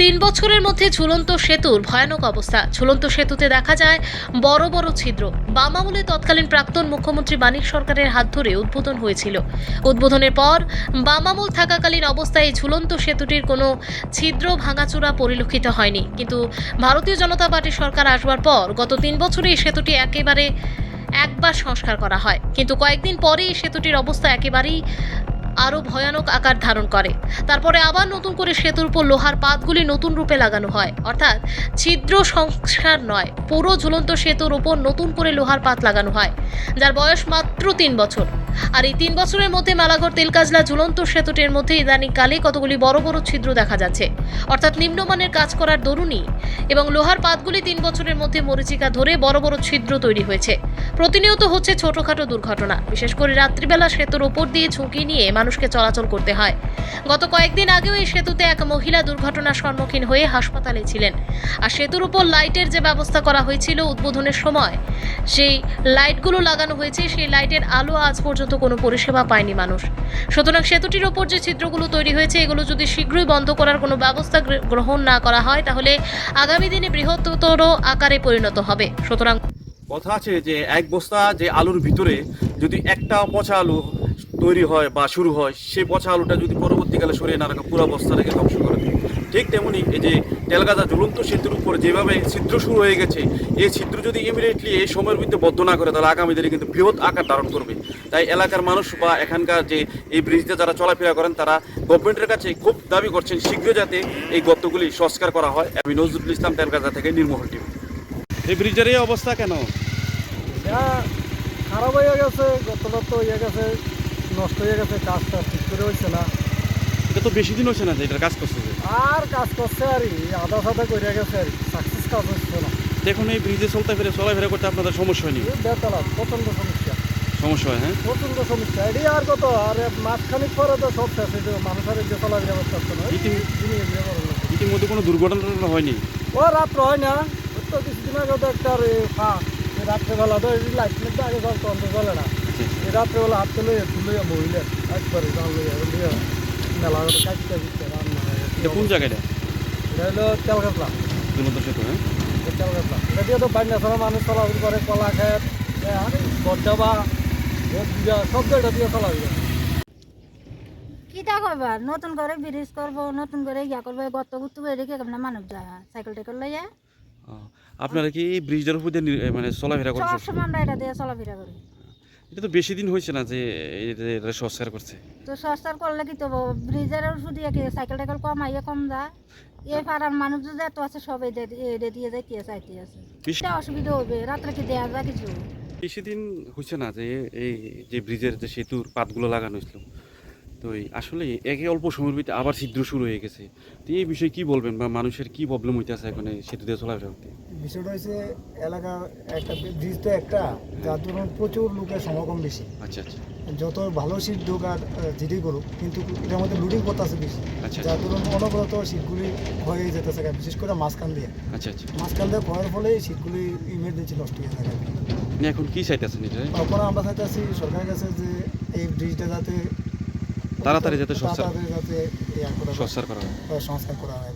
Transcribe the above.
তিন বছরের মধ্যে ঝুলন্ত সেতুর ভয়ানক অবস্থা। ঝুলন্ত সেতুতে দেখা যায় বড় বড় ছিদ্র। বাম আমলে তৎকালীন প্রাক্তন মুখ্যমন্ত্রী মানিক সরকারের হাত ধরে উদ্বোধন হয়েছিল। উদ্বোধনের পর বাম আমল থাকাকালীন অবস্থায় এই ঝুলন্ত সেতুটির কোনো ছিদ্র ভাঙাচোরা পরিলক্ষিত হয়নি। কিন্তু ভারতীয় জনতা পার্টির সরকার আসবার পর গত তিন বছরে এই সেতুটি একেবারে একবার সংস্কার করা হয়। কিন্তু কয়েকদিন পরে এই সেতুটির অবস্থা একেবারেই আরও ভয়ানক আকার ধারণ করে। তারপরে আবার নতুন করে সেতুর উপর লোহার পাতগুলি নতুন রূপে লাগানো হয়। অর্থাৎ ছিদ্র সংস্কার নয়, পুরো ঝুলন্ত সেতুর উপর নতুন করে লোহার পাত লাগানো হয়, যার বয়স মাত্র তিন বছর। আর এই তিন বছরের মধ্যে মালাগড় তেলকাজলা, ঝুলন্ত সেতুটির মধ্যে ইদানিংকালে কতগুলি বড় বড় ছিদ্র দেখা যাচ্ছে। অর্থাৎ নিম্নমানের কাজ করার দরুনই এবং লোহার পাতগুলি তিন বছরের মধ্যে মরিচিকা ধরে বড় বড় ছিদ্র তৈরি হয়েছে। প্রতিনিয়ত হচ্ছে ছোটখাটো দুর্ঘটনা। বিশেষ করে রাত্রিবেলা সেতুর ওপর দিয়ে ঝুঁকি নিয়ে মানুষকে চলাচল করতে হয়। গত কয়েকদিন আগেও এই সেতুতে এক মহিলা দুর্ঘটনার সম্মুখীন হয়ে হাসপাতালে ছিলেন। আর সেতুর উপর লাইটের যে ব্যবস্থা করা হয়েছিল উদ্বোধনের সময় সেই লাইটগুলো লাগানো হয়েছে, সেই লাইটের আলো আজ পর্যন্ত কোনো পরিষেবা পায়নি মানুষ। সুতরাং সেতুটির ওপর যে ছিদ্রগুলো তৈরি হয়েছে, এগুলো যদি শীঘ্রই বন্ধ করার কোনো ব্যবস্থা গ্রহণ না করা হয়, তাহলে আগামী দিনে বৃহত্তর আকারে পরিণত হবে। সুতরাং কথা আছে যে, এক বস্তা যে আলুর ভিতরে যদি একটা পচা আলু তৈরি হয় বা শুরু হয়, সেই পচা আলুটা যদি পরবর্তীকালে সরিয়ে না রাখা পুরো বস্তাটাকে ধ্বংস করে দেয়। ঠিক তেমনি এই যে তেলগাদা ঝুলন্ত সেতুর উপর যেভাবে ছিদ্র শুরু হয়ে গেছে, এই ছিদ্র যদি ইমিডিয়েটলি এই সময়ের ভিতরে বদ্ধ না করে, তাহলে আগামী দিনে কিন্তু বৃহৎ আকার ধারণ করবে। তাই এলাকার মানুষ বা এখানকার যে এই ব্রিজে যারা চলাফেরা করেন তারা গভর্নমেন্টের কাছে খুব দাবি করছেন শীঘ্র যাতে এই গর্তগুলি সংস্কার করা হয়। আমি নজরুল ইসলাম তেলগাদা থেকে নির্মহল টিভি। এই ব্রিজের এই অবস্থা কেন? খারাপ হয়ে গেছে গত টত্ত হয়ে গেছে নষ্ট হয়ে গেছে কাজটা ঠিক করে হয়েছে না। এটা তো বেশি দিন হচ্ছে না যে এটার কাজ করতেছে আর কাজ করছে আর আধা সাদা করে গেছে আর সাকসেস কাজ হচ্ছে না। দেখুন এই ব্রিজে চলতে ফেরে চলাফেরা করতে আপনাদের সমস্যা হয়নি এই বেতলা প্রচণ্ড সমস্যা। সমস্যা হয় হ্যাঁ? প্রচণ্ড সমস্যা। এটি আর কত? আর মাঝখানিক পরে তো সব শেষ হয়েছে মানুষের যে করতে যিনি এগুলো করেন না। ইতিমধ্যে কোনো দুর্ঘটনা হয়নি? ও রাত্র হয় না। তো কিছুদিন আগে তো একটা ফা এই রাত্রেবেলা তো লাইট তো আগে সব তন্ত্র চলে না। এই রাত্রেবেলা হাত তুলে তুলে বইলে একবারে জান লইয়া মেলা করে কাটতে দিচ্ছে রান্না হয়ে। এটা কোন জায়গাটা? এটা হলো তেলকাতলা দুর্গত সেতু হ্যাঁ? তেলকাতলা এটা দিয়ে তো বাইনা ছাড়া মানুষ চলাচল করে কলা খেত চলাচল কিটা নতুন করে ব্রিজ করব নতুন করে ইয়া করব গত গুত্তু করে রেখে মানুষ যায়? সাইকেল টাইকেল লইয়া। আপনারা কি উপর দিয়ে মানে চলাফেরা সব করছেন সময় আমরা এটা দিয়ে চলাফেরা করি। এটা তো বেশি দিন হয়েছে না যে এটা সংস্কার করছে? তো সস্তার করলে কি তো ব্রিজের শুধু কি সাইকেল টাইকেল কম আইয়া কম যায়। এই পাড়ার মানুষ যে আছে সব এটা এটা দিয়ে যাইতে আছে অসুবিধা হবে রাত্রে কি দেয়া যায় কিছু? বেশি দিন হয়েছে না যে এই যে ব্রিজের যে সেতুর পাতগুলো লাগানো হয়েছিল। তো এই আসলে একে অল্প সময়ের ভিতরে আবার ছিদ্র শুরু হয়ে গেছে। তো এই বিষয়ে কি বলবেন বা মানুষের কি প্রবলেম হইতেছে এখন সেতু দিয়ে চলাফেরা করতে? বিষয়টা হচ্ছে এলাকা একটা ব্রিজ তো একটা যার জন্য প্রচুর লোকের সমাগম বেশি। আচ্ছা আচ্ছা। যত ভালো সিট ঢোক আর যেটি করুক কিন্তু এটার মধ্যে লুডিং করতেছে বেশি। আচ্ছা যার ধরুন অনবরত সিটগুলি হয়ে যেতেছে বিশেষ করে মাঝখান দিয়ে। আচ্ছা আচ্ছা। মাঝখান দিয়ে হওয়ার ফলে সিটগুলি ইমার্জেন্সি নষ্ট হয়ে থাকে এখন কি চাইতেছেন তারপরে আমরা চাইতেছি সরকারের কাছে যে এই ব্রিজটা যাতে তাড়াতাড়ি যাতে সংস্কার- যাতে করা হয়, সংস্কার করা হয়।